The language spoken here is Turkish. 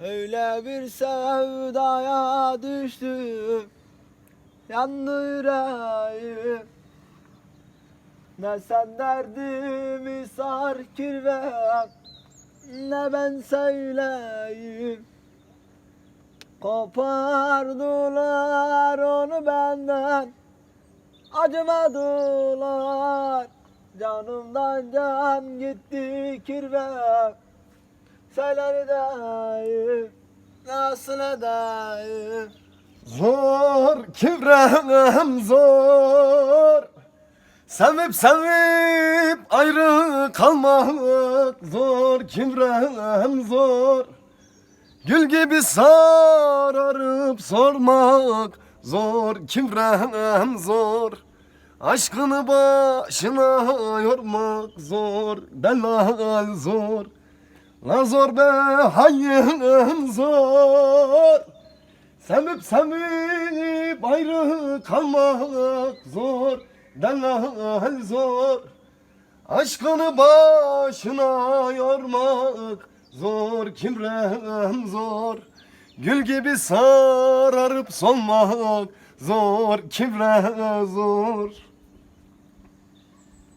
Öyle bir sevdaya düştüm. Yandı yüreğim. Ne sen derdimi sar kirvem Ne ben söyleyeyim. Kopardılar onu benden. Acımadılar. Canımdan can gitti kirvem Söyler edeyim Nasıl edeyim Zor kivrem zor. Sevip sevip ayrı kalmak zor kivrem zor. Gül gibi sararıp sormak zor kivrem zor. Aşkını başına yormak zor delal zor La zor be hayyem zor Sevip sevip ayrı kalmak zor Delal zor. Aşkını başına yormak zor Kimrem zor. Gül gibi sararıp solmak zor Kimre zor